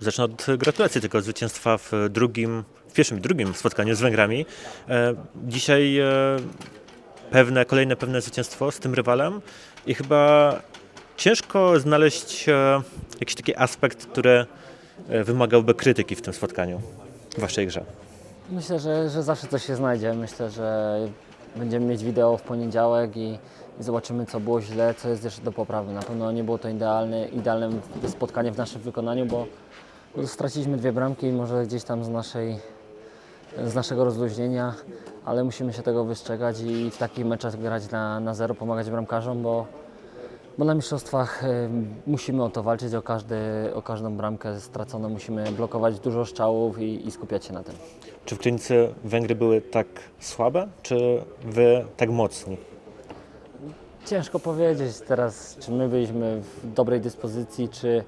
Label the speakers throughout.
Speaker 1: zacznę od gratulacji tego zwycięstwa w drugim, w pierwszym drugim spotkaniu z Węgrami. E, Dzisiaj e, pewne, kolejne pewne zwycięstwo z tym rywalem i chyba ciężko znaleźć e, jakiś taki aspekt, który wymagałby krytyki w tym spotkaniu, w waszej grze.
Speaker 2: Myślę, że, że zawsze coś się znajdzie. Myślę, że będziemy mieć wideo w poniedziałek i, i zobaczymy, co było źle, co jest jeszcze do poprawy. Na pewno nie było to idealne, idealne spotkanie w naszym wykonaniu, bo straciliśmy dwie bramki, może gdzieś tam z, naszej, z naszego rozluźnienia, ale musimy się tego wystrzegać i w takich meczach grać na, na zero, pomagać bramkarzom, bo, bo na mistrzostwach y, musimy o to walczyć, o, każdy, o każdą bramkę straconą, musimy blokować dużo strzałów i, i skupiać się na tym.
Speaker 1: Czy w Krynicy Węgry były tak słabe, czy wy tak mocni?
Speaker 2: Ciężko powiedzieć teraz, czy my byliśmy w dobrej dyspozycji, czy,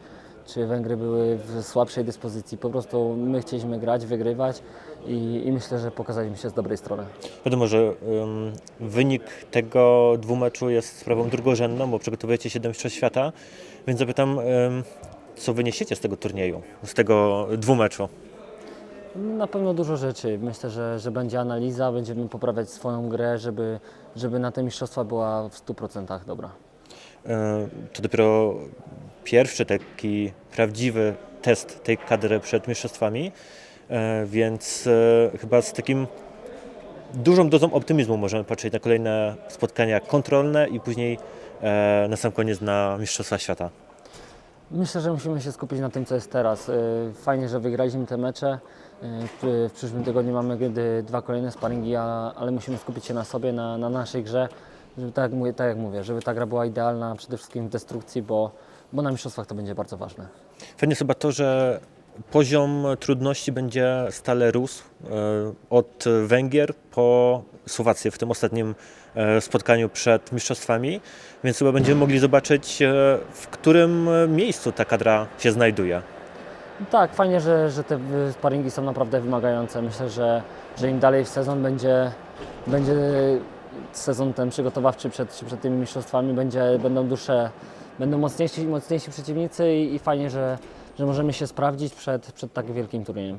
Speaker 2: czy Węgry były w słabszej dyspozycji. Po prostu my chcieliśmy grać, wygrywać i, i myślę, że pokazaliśmy się z dobrej strony.
Speaker 1: Wiadomo, że ym, wynik tego dwumeczu jest sprawą drugorzędną, bo przygotowujecie się do Mistrzostw Świata, więc zapytam, ym, co wyniesiecie z tego turnieju, z tego dwumeczu?
Speaker 2: Na pewno dużo rzeczy. Myślę, że, że będzie analiza, będziemy poprawiać swoją grę, żeby, żeby na te mistrzostwa była w 100% dobra.
Speaker 1: Yy, To dopiero pierwszy taki prawdziwy test tej kadry przed mistrzostwami, yy, więc yy, chyba z takim dużą dozą optymizmu możemy patrzeć na kolejne spotkania kontrolne i później na sam koniec na Mistrzostwa Świata.
Speaker 2: Myślę, że musimy się skupić na tym, co jest teraz. Fajnie, że wygraliśmy te mecze. W przyszłym tygodniu mamy dwa kolejne sparingi, ale musimy skupić się na sobie, na, na naszej grze, żeby tak, mówię- tak jak mówię, żeby ta gra była idealna przede wszystkim w destrukcji, bo, bo na mistrzostwach to będzie bardzo ważne.
Speaker 1: Fajnie chyba to, że poziom trudności będzie stale rósł e, od Węgier po Słowację w tym ostatnim e, spotkaniu przed mistrzostwami, więc chyba będziemy mogli zobaczyć, e, w którym miejscu ta kadra się znajduje.
Speaker 2: Tak, fajnie, że, że te sparingi są naprawdę wymagające. Myślę, że, że im dalej w sezon będzie, będzie sezon ten przygotowawczy przed, przed tymi mistrzostwami, będzie, będą dłuższe, będą mocniejsi, mocniejsi przeciwnicy i, i fajnie, że, że możemy się sprawdzić przed, przed tak wielkim turniejem.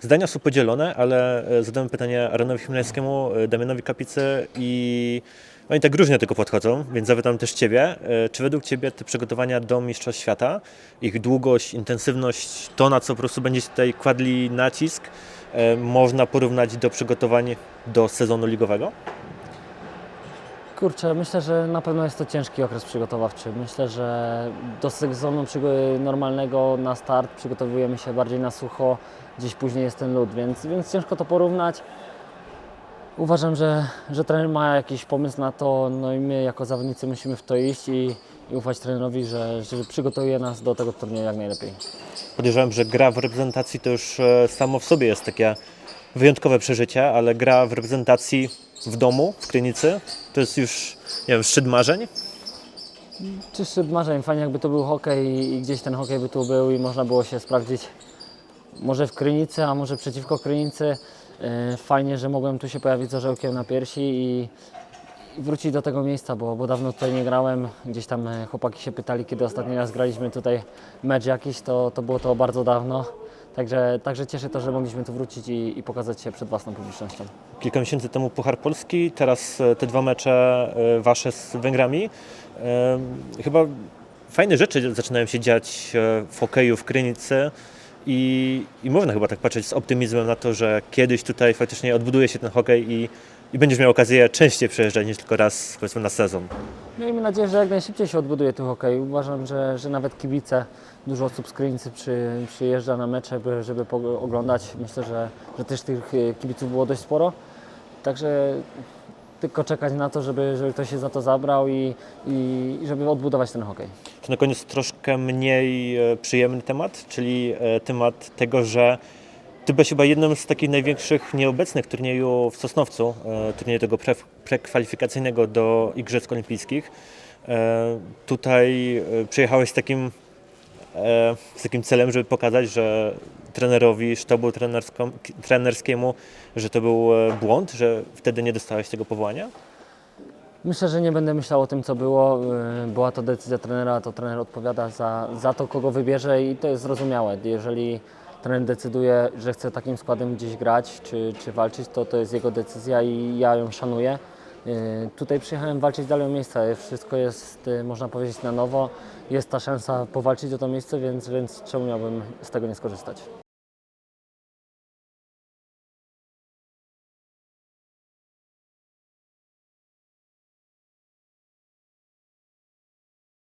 Speaker 1: Zdania są podzielone, ale e, zadałem pytanie Aronowi Chmielewskiemu, e, Damianowi Kapicy i oni tak różnie tego podchodzą, więc zapytam też Ciebie. e, Czy według Ciebie te przygotowania do Mistrzostw Świata, ich długość, intensywność, to na co po prostu będziecie tutaj kładli nacisk, można porównać do przygotowań do sezonu ligowego?
Speaker 2: Kurczę, myślę, że na pewno jest to ciężki okres przygotowawczy. Myślę, że do sezonu normalnego na start przygotowujemy się bardziej na sucho, gdzieś później jest ten lód, więc, więc ciężko to porównać. Uważam, że, że trener ma jakiś pomysł na to, no i my jako zawodnicy musimy w to iść i, i ufać trenerowi, że, że przygotuje nas do tego turnieju jak najlepiej.
Speaker 1: Podejrzewam, że gra w reprezentacji to już e, samo w sobie jest takie wyjątkowe przeżycie, ale gra w reprezentacji w domu, w Krynicy, to jest już, nie wiem, szczyt marzeń.
Speaker 2: Czy szczyt marzeń, fajnie jakby to był hokej i, gdzieś ten hokej by tu był i można było się sprawdzić może w Krynicy, a może przeciwko Krynicy. E, Fajnie, że mogłem tu się pojawić z orzełkiem na piersi i, i wrócić do tego miejsca, bo, bo dawno tutaj nie grałem. Gdzieś tam e, chłopaki się pytali, kiedy ostatni raz graliśmy tutaj mecz jakiś, to, to było to bardzo dawno. Także, także cieszę to, że mogliśmy tu wrócić i, i pokazać się przed własną publicznością.
Speaker 1: Kilka miesięcy temu Puchar Polski, teraz e, te dwa mecze e, wasze z Węgrami. E, Chyba fajne rzeczy zaczynają się dziać w hokeju w Krynicy i, i można chyba tak patrzeć z optymizmem na to, że kiedyś tutaj faktycznie odbuduje się ten hokej i, i będziesz miał okazję częściej przejeżdżać niż tylko raz powiedzmy na sezon.
Speaker 2: Miejmy nadzieję, że jak najszybciej się odbuduje ten hokej. Uważam, że, że nawet kibice, dużo osób z Krynicy przy, przyjeżdża na mecze, by, żeby po- oglądać. Myślę, że, że też tych e, kibiców było dość sporo. Także tylko czekać na to, żeby, żeby ktoś się za to zabrał i, i żeby odbudować ten hokej.
Speaker 1: To na koniec troszkę mniej e, przyjemny temat, czyli e, temat tego, że ty byłeś chyba jednym z takich największych nieobecnych turnieju w Sosnowcu, e, turnieju tego pre, prekwalifikacyjnego do Igrzysk Olimpijskich. Tutaj przyjechałeś z takim, z takim celem, żeby pokazać, że trenerowi, sztabu trenerskiemu, że to był błąd, że wtedy nie dostałeś tego powołania?
Speaker 2: Myślę, że nie będę myślał o tym, co było. Yy, Była to decyzja trenera, to trener odpowiada za, za to, kogo wybierze i to jest zrozumiałe. Jeżeli trener decyduje, że chce takim składem gdzieś grać czy, czy walczyć, to to jest jego decyzja i ja ją szanuję. Yy, Tutaj przyjechałem walczyć dalej o miejsce. Wszystko jest, yy, można powiedzieć, na nowo. Jest ta szansa powalczyć o to miejsce, więc, więc czemu miałbym z tego nie skorzystać?